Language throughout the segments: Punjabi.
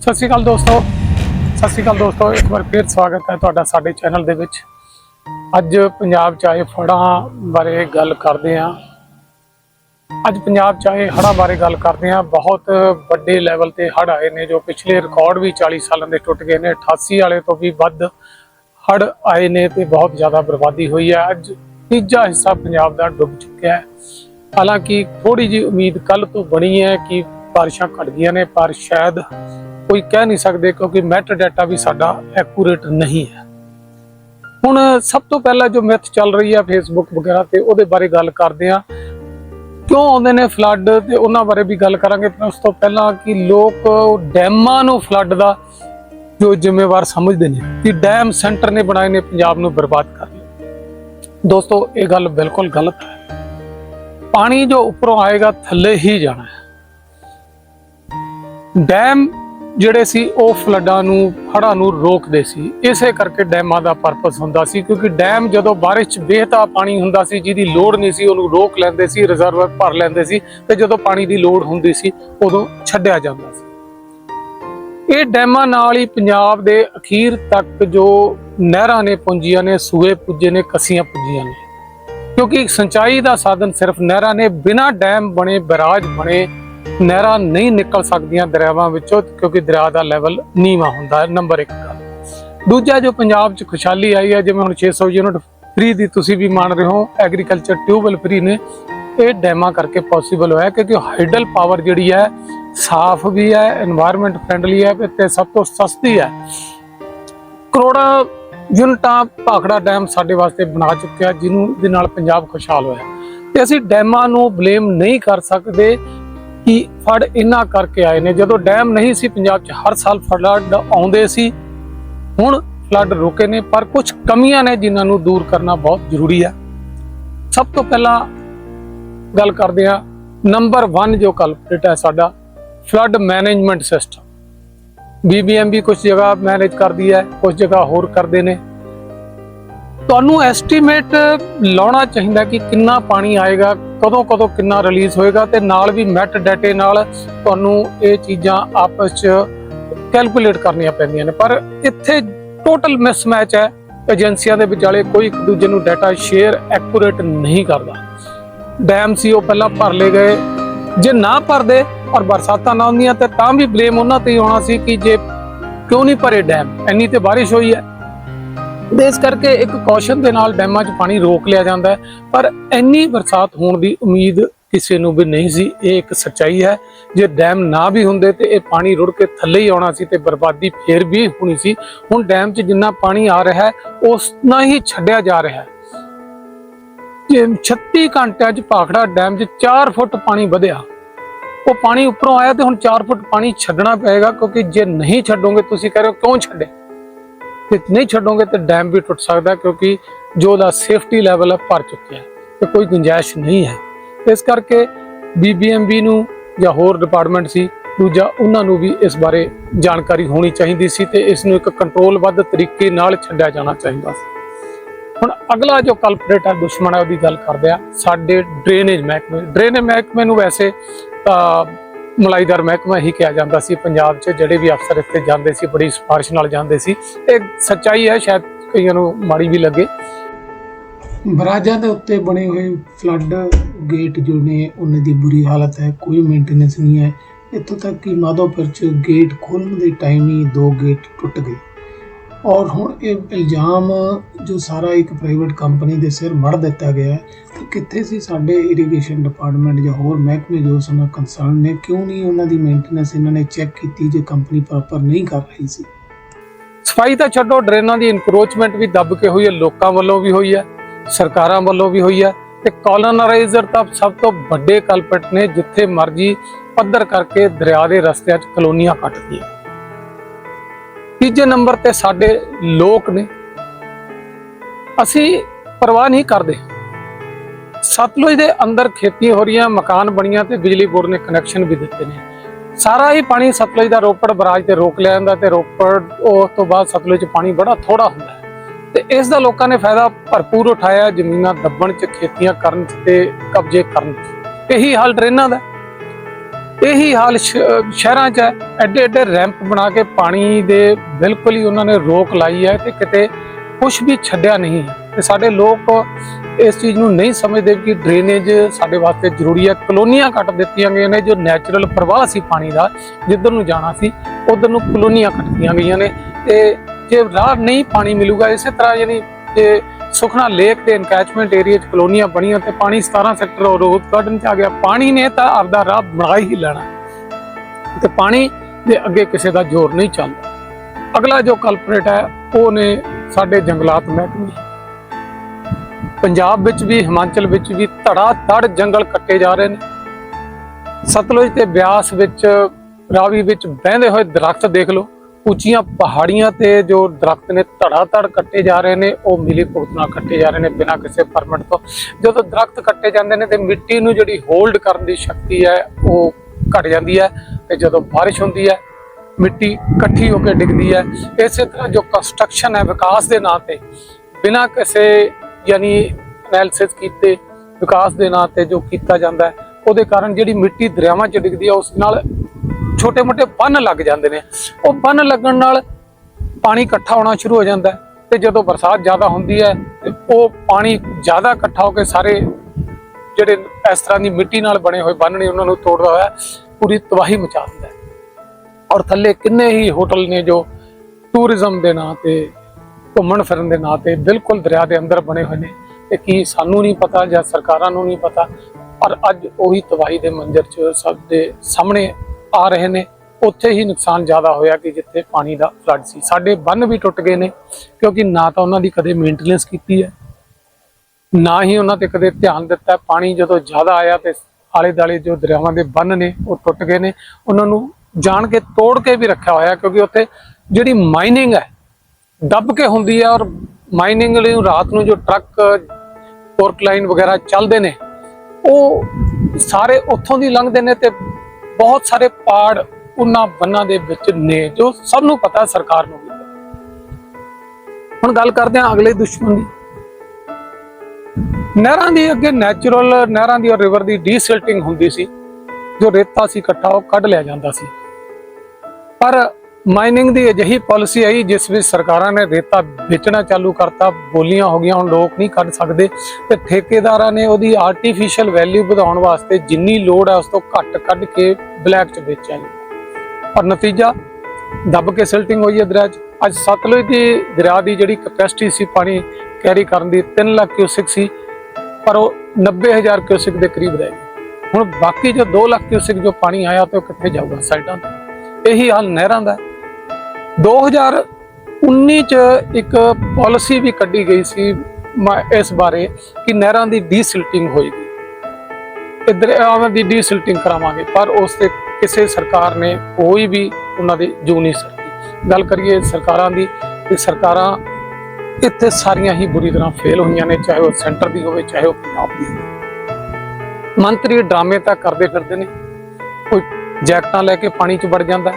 ਸਤਿ ਸ਼੍ਰੀ ਅਕਾਲ ਦੋਸਤੋ। ਸਤਿ ਸ਼੍ਰੀ ਅਕਾਲ ਦੋਸਤੋ, ਇੱਕ ਵਾਰ ਫੇਰ ਸਵਾਗਤ ਹੈ ਤੁਹਾਡਾ ਸਾਡੇ ਚੈਨਲ ਦੇ ਵਿੱਚ। ਅੱਜ ਪੰਜਾਬ ਚ ਆਏ ਫੜਾਂ ਬਾਰੇ ਗੱਲ ਕਰਦੇ ਹਾਂ। ਅੱਜ ਪੰਜਾਬ ਚ ਆਏ ਹੜ੍ਹਾਂ ਬਾਰੇ ਗੱਲ ਕਰਦੇ ਹਾਂ। ਬਹੁਤ ਵੱਡੇ ਲੈਵਲ ਤੇ ਹੜ੍ਹ ਆਏ ਨੇ ਜੋ ਪਿਛਲੇ ਰਿਕਾਰਡ ਵੀ 40 ਸਾਲਾਂ ਦੇ ਟੁੱਟ ਗਏ ਨੇ। 88 ਵਾਲੇ ਤੋਂ ਵੀ ਵੱਧ ਹੜ੍ਹ ਆਏ ਨੇ ਤੇ ਬਹੁਤ ਜ਼ਿਆਦਾ ਬਰਬਾਦੀ ਹੋਈ ਹੈ। ਅੱਜ ਤੀਜਾ ਹਿੱਸਾ ਪੰਜਾਬ ਦਾ ਡੁੱਬ ਚੁੱਕਿਆ ਹੈ। ਹਾਲਾਂਕਿ ਥੋੜੀ ਜੀ ਉਮੀਦ ਕੱਲ ਤੋਂ ਬਣੀ ਹੈ ਕਿ ਬਾਰਿਸ਼ਾਂ ਘਟ ਗਈਆਂ ਨੇ, ਪਰ ਸ਼ਾਇਦ ਕੋਈ ਕਹਿ ਨਹੀਂ ਸਕਦੇ ਕਿਉਂਕਿ ਮੈਟਰ ਡਾਟਾ ਵੀ ਸਾਡਾ ਐਕੂਰੇਟ ਨਹੀਂ ਹੈ। ਹੁਣ ਸਭ ਤੋਂ ਪਹਿਲਾਂ ਜੋ ਮਿਥ ਚੱਲ ਰਹੀ ਹੈ ਫੇਸਬੁੱਕ ਵਗੈਰਾ ਤੇ ਉਹਦੇ ਬਾਰੇ ਗੱਲ ਕਰਦੇ ਹਾਂ। ਕਿਉਂ ਆਉਂਦੇ ਨੇ ਫਲੱਡ ਤੇ ਉਹਨਾਂ ਬਾਰੇ ਵੀ ਗੱਲ ਕਰਾਂਗੇ ਪਰ ਉਸ ਤੋਂ ਪਹਿਲਾਂ ਕਿ ਲੋਕ ਡੈਮਾਂ ਨੂੰ ਫਲੱਡ ਦਾ ਜੋ ਜ਼ਿੰਮੇਵਾਰ ਸਮਝਦੇ ਨੇ ਕਿ ਡੈਮ ਸੈਂਟਰ ਨੇ ਬਣਾਏ ਨੇ, ਪੰਜਾਬ ਨੂੰ ਬਰਬਾਦ ਕਰ ਲਿਆ। ਦੋਸਤੋ, ਇਹ ਗੱਲ ਬਿਲਕੁਲ ਗਲਤ ਹੈ। ਪਾਣੀ ਜੋ ਉੱਪਰੋਂ ਆਏਗਾ, ਥੱਲੇ ਹੀ ਜਾਣਾ ਹੈ। ਡੈਮ ਜਿਹੜੇ ਸੀ, ਉਹ ਫਲੱਡਾਂ ਨੂੰ, ਹੜ੍ਹਾਂ ਨੂੰ ਰੋਕਦੇ ਸੀ। ਇਸੇ ਕਰਕੇ ਡੈਮਾਂ ਦਾ ਪਰਪਸ ਹੁੰਦਾ ਸੀ, ਕਿਉਂਕਿ ਡੈਮ ਜਦੋਂ ਬਾਰਿਸ਼ 'ਚ ਬੇਹਤਾ ਪਾਣੀ ਹੁੰਦਾ ਸੀ, ਜਿਹਦੀ ਲੋੜ ਨਹੀਂ ਸੀ, ਉਹਨੂੰ ਰੋਕ ਲੈਂਦੇ ਸੀ ਰਿਜ਼ਰਵਰ ਭਰ ਲੈਂਦੇ ਸੀ ਤੇ ਜਦੋਂ ਪਾਣੀ ਦੀ ਲੋੜ ਹੁੰਦੀ ਸੀ, ਉਦੋਂ ਛੱਡਿਆ ਜਾਂਦਾ ਸੀ। ਇਹ ਡੈਮਾਂ ਨਾਲ ਹੀ ਪੰਜਾਬ ਦੇ ਅਖੀਰ ਤੱਕ ਜੋ ਨਹਿਰਾਂ ਨੇ ਪੁੰਜੀਆਂ ਨੇ, ਸੂਏ ਪੁੱਜੇ ਨੇ, ਕਸੀਆਂ ਪੁੱਜੀਆਂ ਨੇ। ਕਿਉਂਕਿ ਸਿੰਚਾਈ ਦਾ ਸਾਧਨ ਸਿਰਫ ਨਹਿਰਾਂ ਨੇ, ਬਿਨਾਂ ਡੈਮ ਬਣੇ, ਬਰਾਜ ਬਣੇ ਨਹਿਰਾਂ ਨਹੀਂ ਨਿਕਲ ਸਕਦੀਆਂ ਦਰਿਆਵਾਂ ਵਿੱਚੋਂ ਕਿਉਂਕਿ ਦਰਿਆ ਦਾ ਲੈਵਲ ਨੀਵਾਂ ਹੁੰਦਾ ਹੈ ਨੰਬਰ 1 ਦੂਜਾ ਜੋ ਪੰਜਾਬ 'ਚ ਖੁਸ਼ਹਾਲੀ ਆਈ ਹੈ, ਜਿਵੇਂ ਹੁਣ 600 ਯੂਨਿਟ ਫ੍ਰੀ ਦੀ ਤੁਸੀਂ ਵੀ ਮੰਨ ਰਹੇ ਹੋ ਐਗਰੀਕਲਚਰ ਟਿਊਬਲ ਫ੍ਰੀ ਨੇ, ਇਹ ਡੈਮਾਂ ਕਰਕੇ ਪੋਸੀਬਲ ਹੋਇਆ ਕਿਉਂਕਿ ਹਾਈਡਲ ਪਾਵਰ ਜਿਹੜੀ ਹੈ, ਸਾਫ਼ ਵੀ ਹੈ এনवायरमेंट ਫ੍ਰੈਂਡਲੀ ਹੈ ਤੇ ਸਭ ਤੋਂ ਸਸਤੀ ਹੈ। ਕਰੋੜਾਂ ਯੂਨਿਟਾਂ ਭਾਖੜਾ ਡੈਮ ਸਾਡੇ ਵਾਸਤੇ ਬਣਾ ਚੁੱਕਿਆ, ਜਿਹਨੂੰ ਦੇ ਨਾਲ ਪੰਜਾਬ ਖੁਸ਼ਹਾਲ ਹੋਇਆ। ਤੇ ਅਸੀਂ ਡੈਮਾਂ ਨੂੰ ਬਲੇਮ ਨਹੀਂ ਕਰ ਸਕਦੇ ਕਿ ਫੜ ਇੰਨਾ ਕਰਕੇ ਆਏ ਨੇ। ਜਦੋਂ ਡੈਮ ਨਹੀਂ ਸੀ, ਪੰਜਾਬ 'ਚ ਹਰ ਸਾਲ ਫਲੱਡ ਆਉਂਦੇ ਸੀ। ਹੁਣ ਫਲੱਡ ਰੁਕੇ ਨੇ, ਪਰ ਕੁਝ ਕਮੀਆਂ ਨੇ ਜਿਨ੍ਹਾਂ ਨੂੰ ਦੂਰ ਕਰਨਾ ਬਹੁਤ ਜ਼ਰੂਰੀ ਹੈ। ਸਭ ਤੋਂ ਪਹਿਲਾਂ ਗੱਲ ਕਰਦੇ ਹਾਂ, ਨੰਬਰ 1 ਜੋ ਕਲਪਰੇਟ ਹੈ ਸਾਡਾ, ਫਲੱਡ ਮੈਨੇਜਮੈਂਟ ਸਿਸਟਮ। ਬੀਬੀਐਮਬੀ ਕੁਝ ਜਗ੍ਹਾ ਮੈਨੇਜ ਕਰਦੀ ਹੈ ਕੁਝ ਜਗ੍ਹਾ ਹੋਰ ਕਰਦੇ ਨੇ। ਤੁਹਾਨੂੰ ਐਸਟੀਮੇਟ ਲਾਉਣਾ ਚਾਹੀਦਾ ਕਿ ਕਿੰਨਾ ਪਾਣੀ ਆਏਗਾ, ਕਦੋਂ ਕਦੋਂ ਕਿੰਨਾ ਰਿਲੀਜ਼ ਹੋਏਗਾ ਤੇ ਨਾਲ ਵੀ ਮੈਟ ਡਾਟੇ ਨਾਲ ਤੁਹਾਨੂੰ ਇਹ ਚੀਜ਼ਾਂ ਆਪਸ ਚ ਕੈਲਕੂਲੇਟ ਕਰਨੀਆਂ ਪੈਂਦੀਆਂ ਨੇ। ਪਰ ਇੱਥੇ ਟੋਟਲ ਮਿਸਮੈਚ ਹੈ ਏਜੰਸੀਆਂ ਦੇ ਵਿਚਾਲੇ ਕੋਈ ਇੱਕ ਦੂਜੇ ਨੂੰ ਡਾਟਾ ਸ਼ੇਅਰ ਐਕੂਰੇਟ ਨਹੀਂ ਕਰਦਾ। ਡੈਮ ਸੀ, ਉਹ ਪਹਿਲਾਂ ਭਰ ਲਏ ਗਏ। ਜੇ ਨਾ ਭਰਦੇ ਔਰ ਬਰਸਾਤਾਂ ਨਾ ਹੁੰਦੀਆਂ ਤੇ ਤਾਂ ਵੀ ਬਲੇਮ ਉਹਨਾਂ ਤੇ ਹੀ ਹੋਣਾ ਸੀ ਕਿ ਜੇ ਕਿਉਂ ਨਹੀਂ ਭਰੇ ਡੈਮ ਇੰਨੀ ਤੇ ਬਾਰਿਸ਼ ਹੋਈ ਹੈ। ਤੇ ਇਸ ਕਰਕੇ ਇੱਕ ਕੌਸ਼ਨ ਦੇ ਨਾਲ ਡੈਮਾਂ 'ਚ ਪਾਣੀ ਰੋਕ ਲਿਆ ਜਾਂਦਾ ਪਰ ਇੰਨੀ ਬਰਸਾਤ ਹੋਣ ਦੀ ਉਮੀਦ ਕਿਸੇ ਨੂੰ ਵੀ ਨਹੀਂ ਸੀ। ਇਹ ਇੱਕ ਸੱਚਾਈ ਹੈ। ਜੇ ਡੈਮ ਨਾ ਵੀ ਹੁੰਦੇ ਤੇ ਇਹ ਪਾਣੀ ਰੁੜ ਕੇ ਥੱਲੇ ਹੀ ਆਉਣਾ ਸੀ ਤੇ ਬਰਬਾਦੀ ਫੇਰ ਵੀ ਹੋਣੀ ਸੀ। ਹੁਣ ਡੈਮ 'ਚ ਜਿੰਨਾ ਪਾਣੀ ਆ ਰਿਹਾ ਹੈ ਉਸ ਨਾਲ ਹੀ ਛੱਡਿਆ ਜਾ ਰਿਹਾ ਹੈ। ਜੇ 36 ਘੰਟਿਆਂ 'ਚ ਭਾਖੜਾ ਡੈਮ 'ਚ 4 ਫੁੱਟ ਪਾਣੀ ਵਧਿਆ, ਉਹ ਪਾਣੀ ਉੱਪਰੋਂ ਆਇਆ ਤੇ ਹੁਣ 4 ਫੁੱਟ ਪਾਣੀ ਛੱਡਣਾ ਪਏਗਾ, ਕਿਉਂਕਿ ਜੇ ਨਹੀਂ ਛੱਡੋਗੇ, ਤੁਸੀਂ ਕਹਿ ਰਹੇ ਹੋ ਕਿਉਂ ਛੱਡੇ? ਤੇ ਨਹੀਂ ਛੱਡੋਗੇ ਤੇ ਡੈਮ ਵੀ ਟੁੱਟ ਸਕਦਾ ਕਿਉਂਕਿ ਜੋ ਦਾ ਸੇਫਟੀ ਲੈਵਲ ਹੈ ਭਰ ਚੁੱਕਿਆ ਹੈ ਤੇ ਕੋਈ ਗੁੰਜਾਇਸ਼ ਨਹੀਂ ਹੈ। ਇਸ ਕਰਕੇ ਬੀਬੀਐਮਬੀ ਨੂੰ ਜਾਂ ਹੋਰ ਡਿਪਾਰਟਮੈਂਟ ਸੀ, ਦੂਜਾ ਉਹਨਾਂ ਨੂੰ ਵੀ ਇਸ ਬਾਰੇ ਜਾਣਕਾਰੀ ਹੋਣੀ ਚਾਹੀਦੀ ਸੀ ਤੇ ਇਸ ਨੂੰ ਇੱਕ ਕੰਟਰੋਲਬੱਧ ਤਰੀਕੇ ਨਾਲ ਛੱਡਿਆ ਜਾਣਾ ਚਾਹੀਦਾ ਸੀ। ਹੁਣ ਅਗਲਾ ਜੋ ਕਲਪਰੇਟ ਹੈ ਦੁਸ਼ਮਣ ਹੈ ਉਹਦੀ ਗੱਲ ਕਰਦੇ ਆ। ਸਾਡੇ ਡਰੇਨੇਜ ਮਹਿਕਮੇ ਡਰੇਨੇਜ ਮਹਿਕਮੇ ਨੂੰ ਵੈਸੇ ਮਲਾਈਦਾਰ ਮਹਿਕਮਾ ਹੀ ਕਿਹਾ ਜਾਂਦਾ ਸੀ, ਪੰਜਾਬ 'ਚ ਜਿਹੜੇ ਵੀ ਅਫਸਰ ਇੱਥੇ ਜਾਂਦੇ ਸੀ, ਬੜੀ ਸਿਫਾਰਿਸ਼ ਨਾਲ ਜਾਂਦੇ ਸੀ। ਇਹ ਸੱਚਾਈ ਹੈ, ਸ਼ਾਇਦ ਕਈਆਂ ਨੂੰ ਮਾੜੀ ਵੀ ਲੱਗੇ। ਬਰਾਜਾਂ ਦੇ ਉੱਤੇ ਬਣੇ ਹੋਏ ਫਲੱਡ ਗੇਟ ਜੋ ਨੇ, ਉਹਨਾਂ ਦੀ ਬੁਰੀ ਹਾਲਤ ਹੈ, ਕੋਈ ਮੇਨਟੇਨੈਂਸ ਨਹੀਂ ਹੈ। ਇੱਥੋਂ ਤੱਕ ਕਿ ਮਾਧੋਪੁਰ ਚ ਗੇਟ ਖੋਲਣ ਦੇ ਟਾਈਮ ਹੀ ਦੋ ਗੇਟ ਟੁੱਟ ਗਏ। ਔਰ ਹੁਣ ਇਹ ਇਲਜ਼ਾਮ ਜੋ ਸਾਰਾ ਇੱਕ ਪ੍ਰਾਈਵੇਟ ਕੰਪਨੀ ਦੇ ਸਿਰ ਮੜ ਦਿੱਤਾ ਗਿਆ ਹੈ ਕਿ ਕਿੱਥੇ ਸੀ ਸਾਡੇ ਇਰੀਗੇਸ਼ਨ ਡਿਪਾਰਟਮੈਂਟ ਜਾਂ ਹੋਰ ਮਹਿਕਮੇ ਜੋ ਸਨ ਕੰਸਰਨ ਨੇ, ਕਿਉਂ ਨਹੀਂ ਉਹਨਾਂ ਦੀ ਮੇਨਟੇਨੈਂਸ ਇਹਨਾਂ ਨੇ ਚੈੱਕ ਕੀਤੀ ਜੇ ਕੰਪਨੀ ਪ੍ਰੋਪਰ ਨਹੀਂ ਕਰ ਰਹੀ ਸੀ। ਸਫ਼ਾਈ ਤਾਂ ਛੱਡੋ, ਡਰੇਨਾਂ ਦੀ ਇਨਕਰੋਚਮੈਂਟ ਵੀ ਦੱਬ ਕੇ ਹੋਈ ਹੈ, ਲੋਕਾਂ ਵੱਲੋਂ ਵੀ ਹੋਈ ਹੈ, ਸਰਕਾਰਾਂ ਵੱਲੋਂ ਵੀ ਹੋਈ ਹੈ ਤੇ ਕਲੋਨਰਾਈਜ਼ਰ ਤਾਂ ਸਭ ਤੋਂ ਵੱਡੇ ਕਲਪਟ ਨੇ, ਜਿੱਥੇ ਮਰਜ਼ੀ ਪੱਧਰ ਕਰਕੇ ਦਰਿਆ ਦੇ ਰਸਤਿਆਂ 'ਚ ਕਲੋਨੀਆਂ ਕੱਟਦੀਆਂ ਤੀਜੇ ਨੰਬਰ ਤੇ ਸਾਡੇ ਲੋਕ ਨੇ। ਅਸੀਂ ਪਰਵਾਹ ਨਹੀਂ ਕਰਦੇ। ਸਤਲੁਜ ਦੇ ਅੰਦਰ ਖੇਤੀ ਹੋ ਰਹੀਆਂ, ਮਕਾਨ ਬਣੀਆਂ ਤੇ ਬਿਜਲੀ ਬੋਰਡ ਨੇ ਕਨੈਕਸ਼ਨ ਵੀ ਦਿੱਤੇ ਨੇ। ਸਾਰਾ ਹੀ ਪਾਣੀ ਸਤਲੁਜ ਦਾ ਰੋਪੜ ਬਰਾਜ ਤੇ ਰੋਕ ਲਿਆ ਜਾਂਦਾ ਤੇ ਰੋਪੜ ਉਸ ਤੋਂ ਬਾਅਦ ਸਤਲੁਜ 'ਚ ਪਾਣੀ ਬੜਾ ਥੋੜਾ ਹੁੰਦਾ ਹੈ। ਤੇ ਇਸ ਦਾ ਲੋਕਾਂ ਨੇ ਫਾਇਦਾ ਭਰਪੂਰ ਉਠਾਇਆ, ਜ਼ਮੀਨਾਂ ਦੱਬਣ 'ਚ, ਖੇਤੀਆਂ ਕਰਨ 'ਚ ਤੇ ਕਬਜ਼ੇ ਕਰਨ 'ਚ। ਇਹੀ ਹਾਲ ਡਰੇਨਾਂ ਦਾ ਇਹੀ ਹਾਲ ਸ਼ਹਿਰਾਂ 'ਚ ਹੈ। ਐਡੇ ਐਡੇ ਰੈਂਪ ਬਣਾ ਕੇ ਪਾਣੀ ਦੇ ਬਿਲਕੁਲ ਹੀ ਉਹਨਾਂ ਨੇ ਰੋਕ ਲਾਈ ਹੈ ਤੇ ਕਿਤੇ ਕੁਝ ਵੀ ਛੱਡਿਆ ਨਹੀਂ ਹੈ। ਤੇ ਸਾਡੇ ਲੋਕ ਇਸ ਚੀਜ਼ ਨੂੰ ਨਹੀਂ ਸਮਝਦੇ ਕਿ ਡਰੇਨੇਜ ਸਾਡੇ ਵਾਸਤੇ ਜ਼ਰੂਰੀ ਹੈ। ਕਲੋਨੀਆਂ ਕੱਟ ਦਿੱਤੀਆਂ ਗਈਆਂ ਨੇ, ਜੋ ਨੈਚੁਰਲ ਪ੍ਰਵਾਹ ਸੀ ਪਾਣੀ ਦਾ, ਜਿੱਧਰ ਨੂੰ ਜਾਣਾ ਸੀ, ਉਧਰ ਨੂੰ ਕਲੋਨੀਆਂ ਕੱਟੀਆਂ ਗਈਆਂ ਨੇ। ਤੇ ਜੇ ਰਾਹ ਨਹੀਂ ਪਾਣੀ ਮਿਲੂਗਾ, ਇਸੇ ਤਰ੍ਹਾਂ ਯਾਨੀ ਜੇ ਸੁਖਨਾ ਲੇਕ ਤੇ ਇਨਕੈਚਮੈਂਟ ਏਰੀਆ 'ਚ ਕਲੋਨੀਆਂ ਬਣੀਆਂ ਤੇ ਪਾਣੀ 17 ਸੈਕਟਰ ਰੋਡ ਗਾਰਡਨ 'ਚ ਆ ਗਿਆ। ਪਾਣੀ ਨੇ ਤਾਂ ਆਪਦਾ ਰਾਹ ਬਣਾ ਹੀ ਲੈਣਾ। ਤੇ ਪਾਣੀ ਦੇ ਅੱਗੇ ਕਿਸੇ ਦਾ ਜ਼ੋਰ ਨਹੀਂ ਚੱਲਦਾ। ਅਗਲਾ ਜੋ ਕਲਪਰੇਟ ਹੈ, ਉਹ ਨੇ ਸਾਡੇ ਜੰਗਲਾਤ ਮਹਿਕਮੇ। ਪੰਜਾਬ ਵਿੱਚ ਵੀ, ਹਿਮਾਚਲ ਵਿੱਚ ਵੀ ਧੜਾ ਧੜ ਜੰਗਲ ਕੱਟੇ ਜਾ ਰਹੇ ਨੇ। ਸਤਲੁਜ ਤੇ ਬਿਆਸ ਵਿੱਚ, ਰਾਵੀ ਵਿੱਚ ਬਹਿੰਦੇ ਹੋਏ ਦਰਖਤ ਦੇਖ ਲਓ। ਉੱਚੀਆਂ ਪਹਾੜੀਆਂ ਤੇ ਜੋ ਦਰਖਤ ਨੇ ਧੜਾ ਧੜ ਕੱਟੇ ਜਾ ਰਹੇ ਨੇ, ਉਹ ਮਿਲੀ ਭੁਗਤ ਨਾਲ ਕੱਟੇ ਜਾ ਰਹੇ ਨੇ ਬਿਨਾਂ ਕਿਸੇ ਪਰਮਿਟ ਤੋਂ। ਜਦੋਂ ਦਰਖਤ ਕੱਟੇ ਜਾਂਦੇ ਨੇ ਤੇ ਮਿੱਟੀ ਨੂੰ ਜਿਹੜੀ ਹੋਲਡ ਕਰਨ ਦੀ ਸ਼ਕਤੀ ਹੈ, ਉਹ ਘਟ ਜਾਂਦੀ ਹੈ ਤੇ ਜਦੋਂ ਬਾਰਿਸ਼ ਹੁੰਦੀ ਹੈ, ਮਿੱਟੀ ਇਕੱਠੀ ਹੋ ਕੇ ਡਿੱਗਦੀ ਹੈ। ਇਸੇ ਤਰ੍ਹਾਂ ਜੋ ਕੰਸਟਰਕਸ਼ਨ ਹੈ ਵਿਕਾਸ ਦੇ ਨਾਂ ਤੇ, ਬਿਨਾਂ ਕਿਸੇ ਯਾਨੀ ਐਨਾਲਿਸਿਸ ਕੀਤੇ ਵਿਕਾਸ ਦੇ ਨਾਂ ਤੇ ਜੋ ਕੀਤਾ ਜਾਂਦਾ ਹੈ, ਉਹਦੇ ਕਾਰਨ ਜਿਹੜੀ ਮਿੱਟੀ ਦਰਿਆਵਾਂ 'ਚ ਡਿੱਗਦੀ ਹੈ, ਉਸ ਨਾਲ ਛੋਟੇ-ਮੋਟੇ ਬੰਨ ਲੱਗ ਜਾਂਦੇ ਨੇ। ਉਹ ਬੰਨ ਲੱਗਣ ਨਾਲ ਪਾਣੀ ਇਕੱਠਾ ਹੋਣਾ ਸ਼ੁਰੂ ਹੋ ਜਾਂਦਾ ਤੇ ਜਦੋਂ ਬਰਸਾਤ ਜ਼ਿਆਦਾ ਹੁੰਦੀ ਹੈ, ਉਹ ਪਾਣੀ ਜ਼ਿਆਦਾ ਇਕੱਠਾ ਹੋ ਕੇ ਸਾਰੇ ਜਿਹੜੇ ਇਸ ਤਰ੍ਹਾਂ ਦੀ ਮਿੱਟੀ ਨਾਲ ਬਣੇ ਹੋਏ ਬੰਨ ਨੇ, ਉਹਨਾਂ ਨੂੰ ਤੋੜਦਾ ਹੋਇਆ ਪੂਰੀ ਤਬਾਹੀ ਮਚਾ ਦਿੰਦਾ ਔਰ ਥੱਲੇ ਕਿੰਨੇ ਹੀ ਹੋਟਲ ਨੇ ਜੋ ਟੂਰਿਜ਼ਮ ਦੇ ਨਾਂ ਤੇ, ਘੁੰਮਣ ਫਿਰਨ ਦੇ ਨਾਂ ਤੇ ਬਿਲਕੁਲ ਦਰਿਆ ਦੇ ਅੰਦਰ ਬਣੇ ਹੋਏ ਨੇ। ਤੇ ਕੀ ਸਾਨੂੰ ਨਹੀਂ ਪਤਾ ਜਾਂ ਸਰਕਾਰਾਂ ਨੂੰ ਨਹੀਂ ਪਤਾ? ਪਰ ਅੱਜ ਉਹੀ ਤਬਾਹੀ ਦੇ ਮੰਜ਼ਰ 'ਚ ਸਭ ਦੇ ਸਾਹਮਣੇ ਆ ਰਹੇ ਨੇ। ਉੱਥੇ ਹੀ ਨੁਕਸਾਨ ਜ਼ਿਆਦਾ ਹੋਇਆ ਕਿ ਜਿੱਥੇ ਪਾਣੀ ਦਾ ਫਲੱਡ ਸੀ। ਸਾਡੇ ਬੰਨ ਵੀ ਟੁੱਟ ਗਏ ਨੇ, ਕਿਉਂਕਿ ਨਾ ਤਾਂ ਉਹਨਾਂ ਦੀ ਕਦੇ ਮੇਨਟੇਨੈਂਸ ਕੀਤੀ ਹੈ, ਨਾ ਹੀ ਉਹਨਾਂ ਤੇ ਕਦੇ ਧਿਆਨ ਦਿੱਤਾ। ਪਾਣੀ ਜਦੋਂ ਜ਼ਿਆਦਾ ਆਇਆ ਤੇ ਆਲੇ ਦਾਲੇ ਜੋ ਦਰਿਆਵਾਂ ਦੇ ਬੰਨ ਨੇ, ਉਹ ਟੁੱਟ ਗਏ ਨੇ। ਉਹਨਾਂ ਨੂੰ ਜਾਣ ਕੇ ਤੋੜ ਕੇ ਵੀ ਰੱਖਿਆ ਹੋਇਆ, ਕਿਉਂਕਿ ਉੱਥੇ ਜਿਹੜੀ ਮਾਈਨਿੰਗ ਹੈ, ਦੱਬ ਕੇ ਹੁੰਦੀ ਹੈ ਔਰ ਮਾਈਨਿੰਗ ਲਈ ਰਾਤ ਨੂੰ ਜੋ ਟਰੱਕ ਪੋਰਕ ਲਾਈਨ ਵਗੈਰਾ ਚੱਲਦੇ ਨੇ, ਉਹ ਸਾਰੇ ਉੱਥੋਂ ਦੀ ਲੰਘਦੇ ਨੇ ਤੇ ਬਹੁਤ ਸਾਰੇ ਪਾੜ ਉਹਨਾਂ ਬੰਨਾਂ ਦੇ ਵਿੱਚ ਨੇ ਜੋ ਸਭ ਨੂੰ ਪਤਾ ਸਰਕਾਰ ਨੂੰ ਵੀ ਹੁਣ ਗੱਲ ਕਰਦੇ ਹਾਂ ਅਗਲੇ ਦੁਸ਼ਮਣ ਦੀ। ਨਹਿਰਾਂ ਦੀ ਅੱਗੇ ਨੈਚੁਰਲ ਨਹਿਰਾਂ ਦੀ ਔਰ ਰਿਵਰ ਦੀ ਡੀਸਿਲਟਿੰਗ ਹੁੰਦੀ ਸੀ, ਜੋ ਰੇਤਾ ਸੀ ਇਕੱਠਾ ਉਹ ਕੱਢ ਲਿਆ ਜਾਂਦਾ ਸੀ। ਪਰ ਮਾਈਨਿੰਗ ਦੀ ਅਜਿਹੀ ਪਾਲਿਸੀ ਆਈ, ਜਿਸ ਵਿੱਚ ਸਰਕਾਰਾਂ ਨੇ ਰੇਤਾ ਵੇਚਣਾ ਚਾਲੂ ਕਰਤਾ। ਬੋਲੀਆਂ ਹੋ ਗਈਆਂ, ਹੁਣ ਲੋਕ ਨਹੀਂ ਕੱਢ ਸਕਦੇ। ਤੇ ਠੇਕੇਦਾਰਾਂ ਨੇ ਉਹਦੀ ਆਰਟੀਫੀਸ਼ੀਅਲ ਵੈਲਿਊ ਵਧਾਉਣ ਵਾਸਤੇ ਜਿੰਨੀ ਲੋੜ ਹੈ, ਉਸ ਤੋਂ ਘੱਟ ਕੱਢ ਕੇ ਬਲੈਕ 'ਚ ਵੇਚਿਆ ਜੀ। ਪਰ ਨਤੀਜਾ, ਦੱਬ ਕੇ ਸਿਲਟਿੰਗ ਹੋਈ ਹੈ ਦਰਿਆ 'ਚ। ਅੱਜ ਸਤਲੁਜ ਦੀ ਦਰਿਆ ਦੀ ਜਿਹੜੀ ਕਪੈਸਿਟੀ ਸੀ ਪਾਣੀ ਕੈਰੀ ਕਰਨ ਦੀ 3 ਲੱਖ ਕਿਊਸਿਕ ਸੀ, ਪਰ ਉਹ 90000 ਕਿਊਸਿਕ ਦੇ ਕਰੀਬ ਰਹਿ ਗਈ। ਹੁਣ ਬਾਕੀ ਜੋ 2 ਲੱਖ ਕਿਊਸਿਕ ਜੋ ਪਾਣੀ ਆਇਆ, ਤੇ ਉਹ ਕਿੱਥੇ ਜਾਊਗਾ ਸਾਈਡਾਂ ਤੇ? ਇਹੀ ਹਾਲ ਨਹਿਰਾਂ ਦਾ 2019 ਚ ਇੱਕ ਪਾਲਿਸੀ ਵੀ ਕੱਢੀ ਗਈ ਸੀ ਮ- ਇਸ ਬਾਰੇ ਕਿ ਨਹਿਰਾਂ ਦੀ ਡੀਸਿਲਟਿੰਗ ਹੋਏਗੀ ਇਧਰ ਆਵਾਂ ਦੀ ਡੀਸਿਲਟਿੰਗ ਕਰਾਵਾਂਗੇ, ਪਰ ਉਸ ਤੇ ਕਿਸੇ ਸਰਕਾਰ ਨੇ ਕੋਈ ਵੀ ਉਹਨਾਂ ਦੇ ਜੂ ਨਹੀਂ ਸਰਕੀ। ਗੱਲ ਕਰੀਏ ਸਰਕਾਰਾਂ ਦੀ, ਤੇ ਸਰਕਾਰਾਂ ਇੱਥੇ ਸਾਰੀਆਂ ਹੀ ਬੁਰੀ ਤਰ੍ਹਾਂ ਫੇਲ ਹੋਈਆਂ ਨੇ, ਚਾਹੇ ਉਹ ਸੈਂਟਰ ਦੀ ਹੋਵੇ, ਚਾਹੇ ਉਹ ਪੰਜਾਬ ਦੀ ਹੋਵੇ। ਮੰਤਰੀ ਡਰਾਮੇ ਤਾਂ ਕਰਦੇ ਫਿਰਦੇ ਨੇ, ਕੋਈ ਜੈਕਟਾਂ ਲੈ ਕੇ ਪਾਣੀ 'ਚ ਵੜ ਜਾਂਦਾ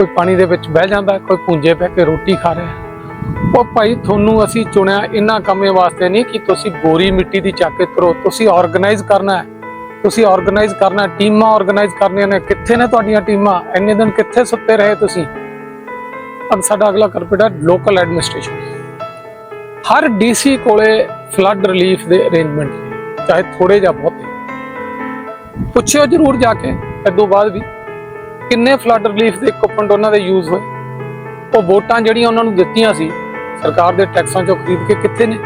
ਕੋਈ ਪਾਣੀ ਦੇ ਵਿੱਚ ਬਹਿ ਜਾਂਦਾ, ਕੋਈ ਪੂੰਜੇ ਪੈ ਕੇ ਰੋਟੀ ਖਾ ਰਿਹਾ। ਉਹ ਭਾਈ, ਤੁਹਾਨੂੰ ਅਸੀਂ ਚੁਣਿਆ ਇਹਨਾਂ ਕੰਮੇ ਵਾਸਤੇ ਨਹੀਂ ਕਿ ਤੁਸੀਂ ਗੋਰੀ ਮਿੱਟੀ ਦੀ ਚੱਕ ਕੇ ਕਰੋ ਤੁਸੀਂ ਆਰਗੇਨਾਈਜ਼ ਕਰਨਾ ਹੈ। ਤੁਸੀਂ ਆਰਗੇਨਾਈਜ਼ ਕਰਨਾ ਟੀਮਾਂ ਆਰਗੇਨਾਈਜ਼ ਕਰਨੀਆਂ ਨੇ। ਕਿੱਥੇ ਨੇ ਤੁਹਾਡੀਆਂ ਟੀਮਾਂ? ਇੰਨੇ ਦਿਨ ਕਿੱਥੇ ਸੁੱਤੇ ਰਹੇ ਤੁਸੀਂ? ਅਬ ਸਾਡਾ ਅਗਲਾ ਕਰਪੇਟ ਹੈ ਲੋਕਲ ਐਡਮਿਨਿਸਟ੍ਰੇਸ਼ਨ ਹਰ ਡੀਸੀ ਕੋਲੇ ਫਲੱਡ ਰਿਲੀਫ ਦੇ ਅਰੇਂਜਮੈਂਟ ਚਾਹੇ ਥੋੜੇ ਜਾਂ ਬਹੁਤੇ। ਪੁੱਛਿਓ ਜਰੂਰ ਜਾ ਕੇ ਇਦੋਂ ਬਾਅਦ ਵੀ। ਕਿੰਨੇ ਫਲੱਡ ਰਿਲੀਫ ਦੇ ਕੂਪਨ ਉਹਨਾਂ ਦੇ ਯੂਜ਼ ਹੋਏ? ਉਹ ਵੋਟਾਂ ਜਿਹੜੀਆਂ ਉਹਨਾਂ ਨੂੰ ਦਿੱਤੀਆਂ ਸੀ, ਸਰਕਾਰ ਦੇ ਟੈਕਸਾਂ ਚੋਂ ਖਰੀਦ ਕੇ ਕਿੱਥੇ ਨੇ?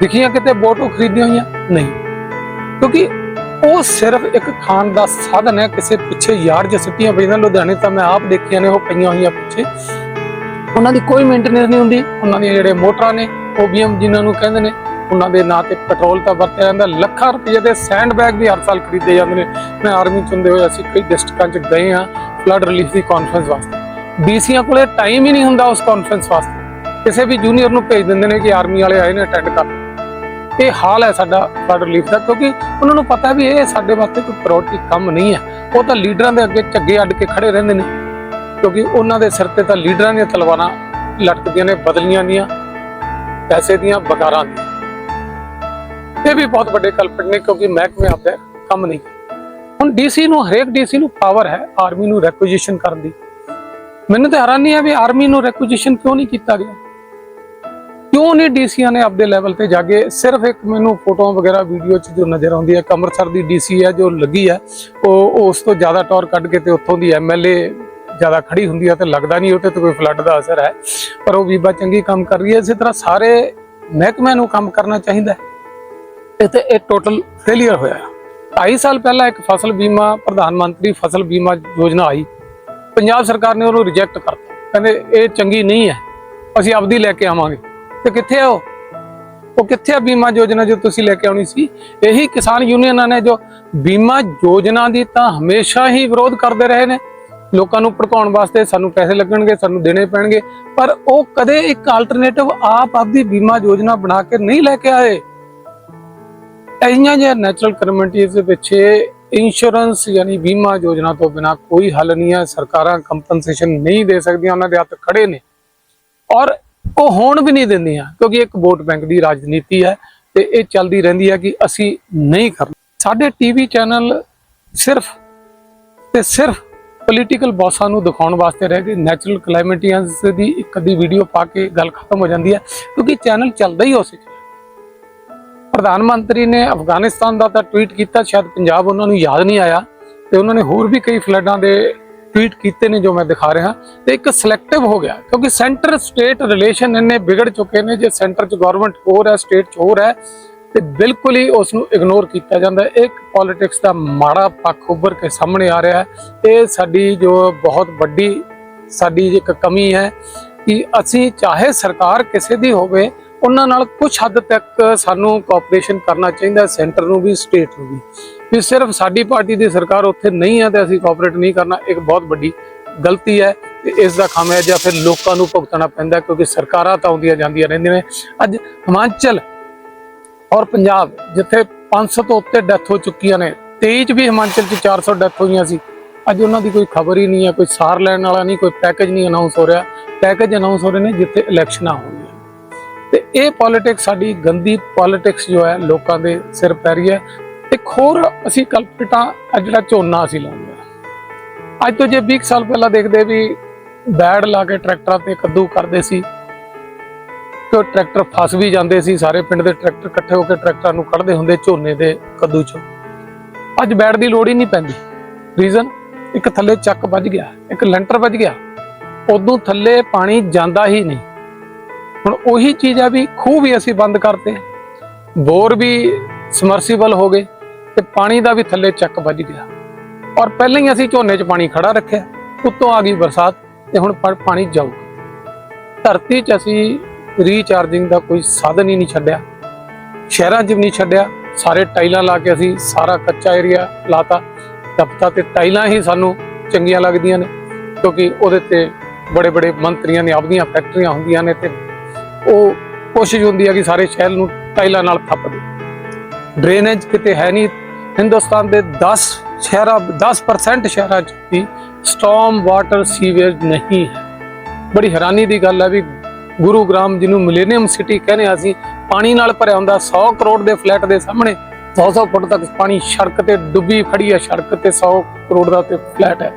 ਦਿਖੀਆਂ ਕਿਤੇ ਵੋਟ ਖਰੀਦੀਆਂ ਹੋਈਆਂ? ਨਹੀਂ। ਕਿਉਂਕਿ ਉਹ ਸਿਰਫ ਇੱਕ ਖਾਣ ਦਾ ਸਾਧਨ ਹੈ, ਕਿਸੇ ਪਿੱਛੇ ਯਾਰ ਜਿ ਸਿੱਟੀਆਂ ਪਈਆਂ ਲੁਧਿਆਣੇ, ਤਾਂ ਮੈਂ ਆਪ ਦੇਖੀਆਂ ਨੇ, ਉਹ ਪਈਆਂ ਹੋਈਆਂ ਪਿੱਛੇ। ਉਹਨਾਂ ਦੀ ਕੋਈ ਮੇਨਟੇਨੈਂਸ ਨਹੀਂ ਹੁੰਦੀ, ਉਹਨਾਂ ਦੀਆਂ ਜਿਹੜੇ ਮੋਟਰਾਂ ਨੇ ਓਬੀਐਮ ਜਿਨ੍ਹਾਂ ਨੂੰ ਕਹਿੰਦੇ ਨੇ ਉਹਨਾਂ ਦੇ ਨਾਂ ਤੇ ਪੈਟਰੋਲ ਤਾਂ ਵਰਤਿਆ ਜਾਂਦਾ। ਲੱਖਾਂ ਰੁਪਏ ਦੇ ਸੈਂਡਬੈਗ ਵੀ ਹਰ ਸਾਲ ਖਰੀਦੇ ਜਾਂਦੇ ਨੇ। ਮੈਂ ਆਰਮੀ ਚ ਹੁੰਦੇ ਹੋਏ ਅਸੀਂ ਕਈ ਡਿਸਟ੍ਰਿਕਟਾਂ ਚ ਗਏ ਆ ਫਲੱਡ ਰਿਲੀਫ ਦੀ ਕਾਨਫਰੰਸ ਵਾਸਤੇ। ਡੀਸੀਆਂ ਕੋਲੇ ਟਾਈਮ ਹੀ ਨਹੀਂ ਹੁੰਦਾ ਉਸ ਕਾਨਫਰੰਸ ਵਾਸਤੇ। ਕਿਸੇ ਵੀ ਜੂਨੀਅਰ ਨੂੰ ਭੇਜ ਦਿੰਦੇ ਨੇ ਕਿ ਆਰਮੀ ਵਾਲੇ ਆਏ ਨੇ ਅਟੈਂਡ ਕਰ। ਇਹ ਹਾਲ ਹੈ ਸਾਡਾ ਫਲੱਡ ਰਿਲੀਫ ਦਾ, ਕਿਉਂਕਿ ਉਹਨਾਂ ਨੂੰ ਪਤਾ ਵੀ ਇਹ ਸਾਡੇ ਵਾਸਤੇ ਕੋਈ ਪ੍ਰਾਇੋਰਟੀ ਕੰਮ ਨਹੀਂ ਹੈ। ਉਹ ਤਾਂ ਲੀਡਰਾਂ ਦੇ ਅੱਗੇ ਝੱਗੇ ਅੱਡ ਕੇ ਖੜੇ ਰਹਿੰਦੇ ਨੇ। ਕਿਉਂਕਿ ਉਹਨਾਂ ਦੇ ਸਿਰ ਤੇ ਤਾਂ ਲੀਡਰਾਂ ਦੀਆਂ ਤਲਵਾਰਾਂ ਲਟਕਦੀਆਂ ਨੇ, ਬਦਲੀਆਂ ਦੀਆਂ, ਪੈਸੇ ਦੀਆਂ ਬਗਾਰਾਂ ਦੀਆਂ। ਇਹ ਵੀ ਬਹੁਤ ਵੱਡੇ ਕਲਪਟ ਨੇ ਕਿਉਂਕਿ ਮਹਿਕਮੇ ਆਪਦਾ ਕੰਮ ਨਹੀਂ ਕਰਦੇ। ਹੁਣ ਡੀਸੀ ਨੂੰ, ਹਰੇਕ ਡੀਸੀ ਨੂੰ ਪਾਵਰ ਹੈ ਆਰਮੀ ਨੂੰ ਰੈਕੁਜੀਸ਼ਨ ਕਰਨ ਦੀ। ਮੈਨੂੰ ਤਾਂ ਹੈਰਾਨੀ ਹੈ ਵੀ ਆਰਮੀ ਨੂੰ ਰੈਕੁਜੀਸ਼ਨ ਕਿਉਂ ਨਹੀਂ ਕੀਤਾ ਗਿਆ? ਕਿਉਂ ਨਹੀਂ ਡੀਸੀਆਂ ਨੇ ਆਪਦੇ ਲੈਵਲ ਤੇ ਜਾ ਕੇ ਸਿਰਫ ਇੱਕ ਮੈਨੂੰ ਫੋਟੋਆਂ ਵਗੈਰਾ ਵੀਡੀਓ ਚ ਜੋ ਨਜ਼ਰ ਆਉਂਦੀ ਹੈ, ਇੱਕ ਅੰਮ੍ਰਿਤਸਰ ਦੀ ਡੀਸੀ ਹੈ ਜੋ ਲੱਗੀ ਹੈ, ਉਹ ਉਹ ਉਸ ਤੋਂ ਜ਼ਿਆਦਾ ਟੌਰ ਕੱਢ ਕੇ ਤੇ ਉੱਥੋਂ ਦੀ ਐਮਐਲਏ ਜ਼ਿਆਦਾ ਖੜੀ ਹੁੰਦੀ ਹੈ ਤੇ ਲੱਗਦਾ ਨਹੀਂ ਉਹਤੇ ਤੇ ਕੋਈ ਫਲੱਡ ਦਾ ਅਸਰ ਹੈ, ਪਰ ਉਹ ਬੀਬਾ ਚੰਗੀ ਕੰਮ ਕਰ ਰਹੀ ਹੈ। ਇਸੇ ਤਰ੍ਹਾਂ ਸਾਰੇ ਮਹਿਕਮਿਆਂ ਨੂੰ ਕੰਮ ਕਰਨਾ ਚਾਹੀਦਾ ਹੈ। ਤੇ ਇਹ ਟੋਟਲ ਫੇਲਿਅਰ ਹੋਇਆ ਹੈ। ਢਾਈ ਸਾਲ ਪਹਿਲਾਂ ਇੱਕ ਫਸਲ ਬੀਮਾ ਪ੍ਰਧਾਨ ਮੰਤਰੀ ਫਸਲ ਬੀਮਾ ਯੋਜਨਾ ਆਈ। ਪੰਜਾਬ ਸਰਕਾਰ ਨੇ ਉਹਨੂੰ ਰਿਜੈਕਟ ਕਰਤਾ। ਕਹਿੰਦੇ ਇਹ ਚੰਗੀ ਨਹੀਂ ਹੈ। ਅਸੀਂ ਆਪਦੀ ਲੈ ਕੇ ਆਵਾਂਗੇ। ਤੇ ਕਿੱਥੇ ਆ ਉਹ? ਉਹ ਕਿੱਥੇ ਆ ਬੀਮਾ ਯੋਜਨਾ ਜੋ ਤੁਸੀਂ ਲੈ ਕੇ ਆਉਣੀ ਸੀ? ਇਹੀ ਕਿਸਾਨ ਯੂਨੀਅਨਾਂ ਨੇ ਜੋ ਬੀਮਾ ਯੋਜਨਾ ਦੀ ਤਾਂ ਹਮੇਸ਼ਾ ਹੀ ਵਿਰੋਧ ਕਰਦੇ ਰਹੇ ਨੇ। ਲੋਕਾਂ ਨੂੰ ਭੜਕਾਉਣ ਵਾਸਤੇ ਸਾਨੂੰ ਪੈਸੇ ਲੱਗਣਗੇ, ਸਾਨੂੰ ਦੇਣੇ ਪੈਣਗੇ। ਪਰ ਉਹ ਕਦੇ ਇੱਕ ਆਲਟਰਨੇਟਿਵ ਆਪ ਆਪਦੀ ਬੀਮਾ ਯੋਜਨਾ ਬਣਾ ਕੇ ਨਹੀਂ ਲੈ ਕੇ ਆਏ। ਅਜਿਹੀਆਂ ਜਿਹੜੀਆਂ ਨੈਚੁਰਲ ਕਲੈਮਿਟੀਜ਼ ਦੇ ਪਿੱਛੇ ਇੰਸ਼ੋਰੈਂਸ ਯਾਨੀ ਬੀਮਾ ਯੋਜਨਾ ਤੋਂ ਬਿਨਾ ਕੋਈ ਹੱਲ ਨਹੀਂ ਹੈ। ਸਰਕਾਰਾਂ ਕੰਪਨਸੇਸ਼ਨ ਨਹੀਂ ਦੇ ਸਕਦੀਆਂ, ਉਹਨਾਂ ਦੇ ਹੱਥ ਖੜੇ ਨੇ ਔਰ ਉਹ ਹੋਣ ਵੀ ਨਹੀਂ ਦਿੰਦੀਆਂ ਕਿਉਂਕਿ ਇੱਕ ਵੋਟ ਬੈਂਕ ਦੀ ਰਾਜਨੀਤੀ ਹੈ ਤੇ ਇਹ ਚੱਲਦੀ ਰਹਿੰਦੀ ਹੈ ਕਿ ਅਸੀਂ ਨਹੀਂ ਕਰਨਾ। ਸਾਡੇ ਟੀਵੀ ਚੈਨਲ ਸਿਰਫ ਤੇ ਸਿਰਫ ਪੋਲੀਟੀਕਲ ਬੌਸਾਂ ਨੂੰ ਦਿਖਾਉਣ ਵਾਸਤੇ ਰਹਿ ਗਏ। ਨੈਚੁਰਲ ਕਲਾਈਮੇਟੀਅਨਸ ਦੀ ਇੱਕ ਅੱਧੀ ਵੀਡੀਓ ਪਾ ਕੇ ਗੱਲ ਖਤਮ ਹੋ ਜਾਂਦੀ ਹੈ ਕਿਉਂਕਿ ਚੈਨਲ ਚੱਲਦਾ ਹੀ ਉਸੇ ਪ੍ਰਧਾਨ ਮੰਤਰੀ ਨੇ ਅਫਗਾਨਿਸਤਾਨ ਦਾ ਤਾਂ ਟਵੀਟ ਕੀਤਾ, ਸ਼ਾਇਦ ਪੰਜਾਬ ਉਹਨਾਂ ਨੂੰ ਯਾਦ ਨਹੀਂ ਆਇਆ, ਤੇ ਉਹਨਾਂ ਨੇ ਹੋਰ ਵੀ ਕਈ ਫਲੱਡਾਂ ਦੇ ਟਵੀਟ ਕੀਤੇ ਨੇ ਜੋ ਮੈਂ ਦਿਖਾ ਰਿਹਾ। ਤੇ ਇੱਕ ਸਿਲੈਕਟਿਵ ਹੋ ਗਿਆ, ਕਿਉਂਕਿ ਸੈਂਟਰ ਸਟੇਟ ਰਿਲੇਸ਼ਨ ਇੰਨੇ ਵਿਗੜ ਚੁੱਕੇ ਨੇ, ਜੇ ਸੈਂਟਰ 'ਚ ਗਵਰਨਮੈਂਟ ਹੋਰ ਹੈ ਸਟੇਟ 'ਚ ਹੋਰ ਹੈ, ਤੇ ਬਿਲਕੁਲ ਹੀ ਉਸ ਨੂੰ ਇਗਨੋਰ ਕੀਤਾ ਜਾਂਦਾ ਹੈ। ਇੱਕ ਪੋਲਿਟਿਕਸ ਦਾ ਮਾੜਾ ਪੱਖ ਉੱਭਰ ਕੇ ਸਾਹਮਣੇ ਆ ਰਿਹਾ ਹੈ। ਇਹ ਸਾਡੀ ਜੋ ਬਹੁਤ ਵੱਡੀ, ਸਾਡੀ ਇੱਕ ਕਮੀ ਹੈ ਕਿ ਅਸੀਂ ਚਾਹੇ ਸਰਕਾਰ ਕਿਸੇ ਦੀ ਹੋਵੇ ਉਹਨਾਂ ਨਾਲ ਕੁਝ ਹੱਦ ਤੱਕ ਸਾਨੂੰ ਕੋਆਪਰੇਸ਼ਨ ਕਰਨਾ ਚਾਹੀਦਾ ਸੈਂਟਰ ਨੂੰ ਵੀ ਸਟੇਟ ਨੂੰ ਵੀ। ਵੀ ਸਿਰਫ ਸਾਡੀ ਪਾਰਟੀ ਦੀ ਸਰਕਾਰ ਉੱਥੇ ਨਹੀਂ ਹੈ ਤੇ ਅਸੀਂ ਕੋਆਪਰੇਟ ਨਹੀਂ ਕਰਨਾ, ਇੱਕ ਬਹੁਤ ਵੱਡੀ ਗਲਤੀ ਹੈ ਤੇ ਇਸ ਦਾ ਖਾਮਿਆਜਾ ਫਿਰ ਲੋਕਾਂ ਨੂੰ ਭੁਗਤਣਾ ਪੈਂਦਾ ਕਿਉਂਕਿ ਸਰਕਾਰਾਂ ਤਾਂ ਆਉਂਦੀਆਂ ਜਾਂਦੀਆਂ ਰਹਿੰਦੀਆਂ ਨੇ। ਅੱਜ ਹਿਮਾਚਲ ਔਰ ਪੰਜਾਬ, ਜਿੱਥੇ 500 ਤੋਂ ਉੱਤੇ ਡੈਥ ਹੋ ਚੁੱਕੀਆਂ ਨੇ 23 ਚ ਵੀ ਹਿਮਾਚਲ ਚ 400 ਡੈਥ ਹੋਈਆਂ ਸੀ। ਅੱਜ ਉਹਨਾਂ ਦੀ ਕੋਈ ਖਬਰ ਹੀ ਨਹੀਂ ਹੈ, ਕੋਈ ਸਾਰ ਲੈਣ ਵਾਲਾ ਨਹੀਂ, ਕੋਈ ਪੈਕੇਜ ਨਹੀਂ ਅਨਾਉਂਸ ਹੋ ਰਿਹਾ। ਪੈਕੇਜ ਅਨਾਉਂਸ ਹੋ ਰਹੇ ਨੇ ਜਿੱਥੇ ਇਲੈਕਸ਼ਨਾਂ ਹੋਣਗੀਆਂ ਤੇ ਇਹ ਪੋਲਿਟਿਕਸ ਸਾਡੀ ਗੰਦੀ ਪੋਲਿਟਿਕਸ ਜੋ ਹੈ ਲੋਕਾਂ ਦੇ ਸਿਰ ਪੈ ਰਹੀ ਹੈ। ਇੱਕ ਹੋਰ ਅਸੀਂ ਕਲਪਿਟਾਂ ਆ ਜਿਹੜਾ ਝੋਨਾ ਅਸੀਂ ਲਾਉਂਦੇ ਹਾਂ। ਅੱਜ ਤੋਂ ਜੇ 20 ਸਾਲ ਪਹਿਲਾਂ ਦੇਖਦੇ ਵੀ ਬੈੜ ਲਾ ਕੇ ਟਰੈਕਟਰਾਂ ਤੇ ਕੱਦੂ ਕਰਦੇ ਸੀ, ਤੇ ਉਹ ਟਰੈਕਟਰ ਫਸ ਵੀ ਜਾਂਦੇ ਸੀ, ਸਾਰੇ ਪਿੰਡ ਦੇ ਟਰੈਕਟਰ ਇਕੱਠੇ ਹੋ ਕੇ ਟਰੈਕਟਰਾਂ ਨੂੰ ਕੱਢਦੇ ਹੁੰਦੇ ਝੋਨੇ ਦੇ ਕੱਦੂ ਚੋਂ। ਅੱਜ ਬੈੜ ਦੀ ਲੋੜ ਹੀ ਨਹੀਂ ਪੈਂਦੀ। ਰੀਜ਼ਨ ਇੱਕ ਥੱਲੇ ਚੱਕ ਵੱਜ ਗਿਆ, ਇੱਕ ਲੈਂਟਰ ਵੱਜ ਗਿਆ। ਉਦੋਂ ਥੱਲੇ ਪਾਣੀ ਜਾਂਦਾ ਹੀ ਨਹੀਂ। ਹੁਣ ਉਹੀ ਚੀਜ਼ ਆ ਵੀ ਖੂਹ ਵੀ ਅਸੀਂ ਬੰਦ ਕਰਤੇ ਬੋਰ ਵੀ ਸਮਰਸੀਬਲ ਹੋ ਗਏ ਤੇ ਪਾਣੀ ਦਾ ਵੀ ਥੱਲੇ ਚੱਕ ਵੱਜ ਗਿਆ। ਔਰ ਪਹਿਲਾਂ ਹੀ ਅਸੀਂ ਝੋਨੇ 'ਚ ਪਾਣੀ ਖੜਾ ਰੱਖਿਆ, ਉੱਤੋਂ ਆ ਗਈ ਬਰਸਾਤ ਤੇ ਹੁਣ ਪਾਣੀ ਜਾਊਗਾ। ਧਰਤੀ 'ਚ ਅਸੀਂ ਰੀਚਾਰਜਿੰਗ ਦਾ ਕੋਈ ਸਾਧਨ ਹੀ ਨਹੀਂ ਛੱਡਿਆ। ਸ਼ਹਿਰਾਂ 'ਚ ਵੀ ਨਹੀਂ ਛੱਡਿਆ। ਸਾਰੇ ਟਾਈਲਾਂ ਲਾ ਕੇ ਅਸੀਂ ਸਾਰਾ ਕੱਚਾ ਏਰੀਆ ਲਾਤਾ। ਦਫਤਾ ਤੇ ਟਾਈਲਾਂ ਹੀ ਸਾਨੂੰ ਚੰਗੀਆਂ ਲੱਗਦੀਆਂ ਨੇ, ਕਿਉਂਕਿ ਉਹਦੇ ਤੇ ਬੜੇ ਬੜੇ ਮੰਤਰੀਆਂ ਨੇ ਆਪਦੀਆਂ ਫੈਕਟਰੀਆਂ ਹੁੰਦੀਆਂ ਨੇ ਤੇ ਉਹ ਕੋਸ਼ਿਸ਼ ਹੁੰਦੀ ਹੈ ਕਿ ਸਾਰੇ ਸ਼ਹਿਰ ਨੂੰ ਟਾਈਲਾਂ ਨਾਲ ਥੱਪ ਦੇ ਡਰੇਨੇਜ ਕਿਤੇ ਹੈ ਨਹੀਂ। ਹਿੰਦੁਸਤਾਨ ਦੇ 10 ਸ਼ਹਿਰਾਂ 10% ਸ਼ਹਿਰਾਂ 'ਚ ਵੀ ਸਟਾਰਮ ਵਾਟਰ ਸੀਵੇਜ ਨਹੀਂ ਹੈ। ਬੜੀ ਹੈਰਾਨੀ ਦੀ ਗੱਲ ਹੈ ਵੀ ਗੁਰੂਗ੍ਰਾਮ ਜਿਹਨੂੰ ਮਿਲੇਨੀਅਮ ਸਿਟੀ ਕਹਿੰਦੇ ਹਾਂ ਅਸੀਂ, ਪਾਣੀ ਨਾਲ ਭਰਿਆ ਹੁੰਦਾ 100 ਕਰੋੜ ਦੇ ਫਲੈਟ ਦੇ ਸਾਹਮਣੇ 100-100 ਫੁੱਟ ਤੱਕ ਪਾਣੀ ਸੜਕ ਤੇ ਡੁੱਬੀ ਖੜੀ ਹੈ ਸੜਕ ਤੇ 100 ਕਰੋੜ ਦਾ ਤੇ ਫਲੈਟ ਹੈ।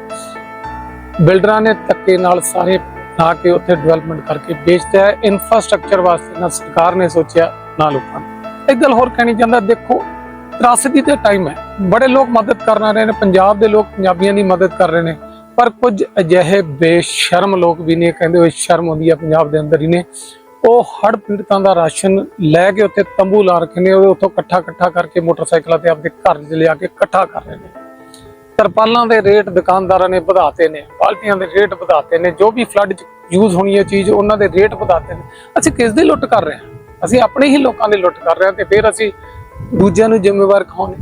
ਬਿਲਡਰਾਂ ਨੇ ਧੱਕੇ ਨਾਲ ਸਾਰੇ ਨਾ ਕਿ ਉੱਥੇ ਡਿਵੈਲਪਮੈਂਟ ਕਰਕੇ ਵੇਚਦਾ ਹੈ। ਇਨਫਰਾਸਟ੍ਰਕਚਰ ਵਾਸਤੇ ਨਾ ਸਰਕਾਰ ਨੇ ਸੋਚਿਆ, ਨਾ ਲੋਕਾਂ ਨੇ। ਇੱਕ ਗੱਲ ਹੋਰ ਕਹਿਣੀ ਚਾਹੁੰਦਾ, ਦੇਖੋ, ਤਰਾਸਦੀ ਤੇ ਟਾਈਮ ਹੈ। ਬੜੇ ਲੋਕ ਮਦਦ ਕਰਨ ਰਹੇ ਨੇ, ਪੰਜਾਬ ਦੇ ਲੋਕ ਪੰਜਾਬੀਆਂ ਦੀ ਮਦਦ ਕਰ ਰਹੇ ਨੇ। ਪਰ ਕੁਝ ਅਜਿਹੇ ਬੇਸ਼ਰਮ ਲੋਕ ਵੀ ਨੇ, ਕਹਿੰਦੇ ਹੋਏ ਸ਼ਰਮ ਆਉਂਦੀ ਹੈ ਪੰਜਾਬ ਦੇ ਅੰਦਰ ਹੀ ਨੇ। ਉਹ ਹੜ ਪੀੜਤਾਂ ਦਾ ਰਾਸ਼ਨ ਲੈ ਕੇ ਉੱਥੇ ਤੰਬੂ ਲਾ ਰੱਖੇ ਨੇ ਉਹ ਉੱਥੋਂ ਇਕੱਠਾ ਇਕੱਠਾ ਕਰਕੇ ਮੋਟਰਸਾਈਕਲਾਂ ਤੇ ਆਪਣੇ ਘਰ 'ਚ ਲਿਆ ਕੇ ਇਕੱਠਾ ਕਰ ਰਹੇ ਨੇ। ਤਰਪਾਲਾਂ ਦੇ ਰੇਟ ਦੁਕਾਨਦਾਰਾਂ ਨੇ ਵਧਾਤੇ ਨੇ ਬਾਲਟੀਆਂ ਦੇ ਰੇਟ ਵਧਾਤੇ ਨੇ, ਜੋ ਵੀ ਫਲੱਡ 'ਚ ਯੂਜ਼ ਹੋਣੀ ਹੈ ਚੀਜ਼, ਉਹਨਾਂ ਦੇ ਰੇਟ ਵਧਾਤੇ ਨੇ। ਅਸੀਂ ਕਿਸ ਦੀ ਲੁੱਟ ਕਰ ਰਹੇ ਹਾਂ? ਅਸੀਂ ਆਪਣੇ ਹੀ ਲੋਕਾਂ ਦੀ ਲੁੱਟ ਕਰ ਰਹੇ ਹਾਂ ਤੇ ਫਿਰ ਅਸੀਂ ਦੂਜਿਆਂ ਨੂੰ ਜ਼ਿੰਮੇਵਾਰ ਖਾਉਣੇ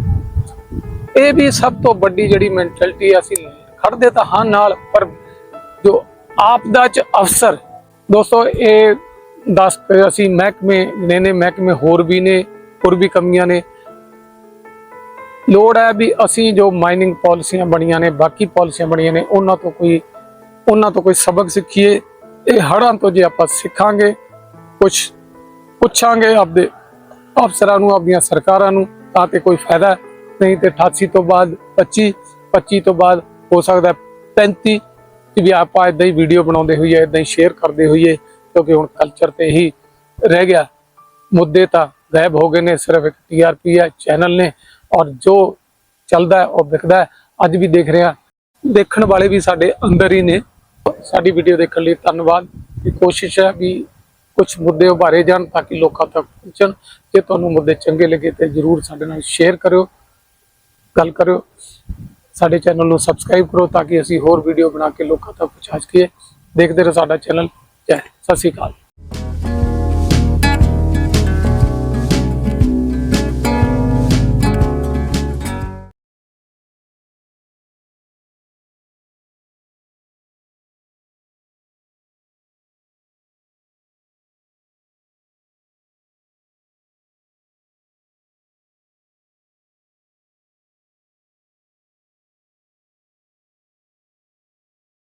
ਇਹ ਵੀ ਸਭ ਤੋਂ ਵੱਡੀ ਜਿਹੜੀ ਮੈਂਟੈਲਿਟੀ ਅਸੀਂ ਖੜਦੇ ਤਾਂ ਹਾਂ ਨਾਲ, ਪਰ ਜੋ ਆਪਦਾ ਚ ਅਫਸਰ, ਦੋਸਤੋ, ਇਹ ਦੱਸ ਕੇ ਅਸੀਂ ਮਹਿਕਮੇ ਨੇ ਨੇ, ਮਹਿਕਮੇ ਹੋਰ ਵੀ ਨੇ, ਹੋਰ ਵੀ ਕਮੀਆਂ ਨੇ। ਲੋੜ ਹੈ ਵੀ ਅਸੀਂ ਜੋ ਮਾਈਨਿੰਗ ਪਾਲਿਸੀਆਂ ਬਣੀਆਂ ਨੇ, ਬਾਕੀ ਪਾਲਿਸੀਆਂ ਬਣੀਆਂ ਨੇ, ਉਹਨਾਂ ਤੋਂ ਕੋਈ ਉਹਨਾਂ ਤੋਂ ਕੋਈ ਸਬਕ ਸਿੱਖੀਏ। ਇਹ ਹੜਾਂ ਤੋਂ ਜੇ ਆਪਾਂ ਸਿੱਖਾਂਗੇ ਕੁਝ ਪੁੱਛਾਂਗੇ ਆਪਦੇ ਅਫਸਰਾਂ ਨੂੰ, ਆਪਦੀਆਂ ਸਰਕਾਰਾਂ ਨੂੰ, ਤਾਂ ਤੇ ਕੋਈ ਫਾਇਦਾ ਨਹੀਂ ਤੇ 88 ਤੋਂ ਬਾਅਦ 25 25 ਤੋਂ ਬਾਅਦ ਹੋ ਸਕਦਾ 35 ਵੀ ਆਪਾਂ ਇਦਾਂ ਹੀ ਵੀਡੀਓ ਬਣਾਉਂਦੇ ਹੋਈਏ ਇਦਾਂ ਹੀ ਸ਼ੇਅਰ ਕਰਦੇ ਹੋਈਏ, ਕਿਉਂਕਿ ਹੁਣ ਕਲਚਰ ਤੇ ਹੀ ਰਹਿ ਗਿਆ। ਮੁੱਦੇ ਤਾਂ ਗਾਇਬ ਹੋ ਗਏ ਨੇ, ਸਿਰਫ ਇੱਕ ਟੀਆਰਪੀ ਹੈ ਚੈਨਲ ਨੇ। ਔਰ ਜੋ ਚੱਲਦਾ ਉਹ ਵਿਕਦਾ ਅੱਜ ਵੀ ਦੇਖ ਰਿਹਾ ਦੇਖਣ ਵਾਲੇ ਵੀ ਸਾਡੇ ਅੰਦਰ ਹੀ ਨੇ। ਸਾਡੀ ਵੀਡੀਓ ਦੇਖਣ ਲਈ ਧੰਨਵਾਦ। ਦੀ ਕੋਸ਼ਿਸ਼ ਹੈ ਵੀ ਕੁਝ ਮੁੱਦੇ ਉਭਾਰੇ ਜਾਣ ਤਾਂ ਕਿ ਲੋਕਾਂ ਤੱਕ ਪਹੁੰਚਣ। ਜੇ ਤੁਹਾਨੂੰ ਮੁੱਦੇ ਚੰਗੇ ਲੱਗੇ ਤੇ ਜਰੂਰ ਸਾਡੇ ਨਾਲ ਸ਼ੇਅਰ ਕਰਿਓ। ਗੱਲ ਕਰਿਓ। ਸਾਡੇ ਚੈਨਲ ਨੂੰ ਸਬਸਕ੍ਰਾਈਬ ਕਰੋ ਤਾਂ ਕਿ ਅਸੀਂ ਹੋਰ ਵੀਡੀਓ ਬਣਾ ਕੇ ਲੋਕਾਂ ਤੱਕ ਪਹੁੰਚਾ ਸਕੀਏ। ਦੇਖਦੇ ਰਹੋ ਸਾਡਾ ਚੈਨਲ ਜੈ ਸਤਿ ਸ਼੍ਰੀ ਅਕਾਲ।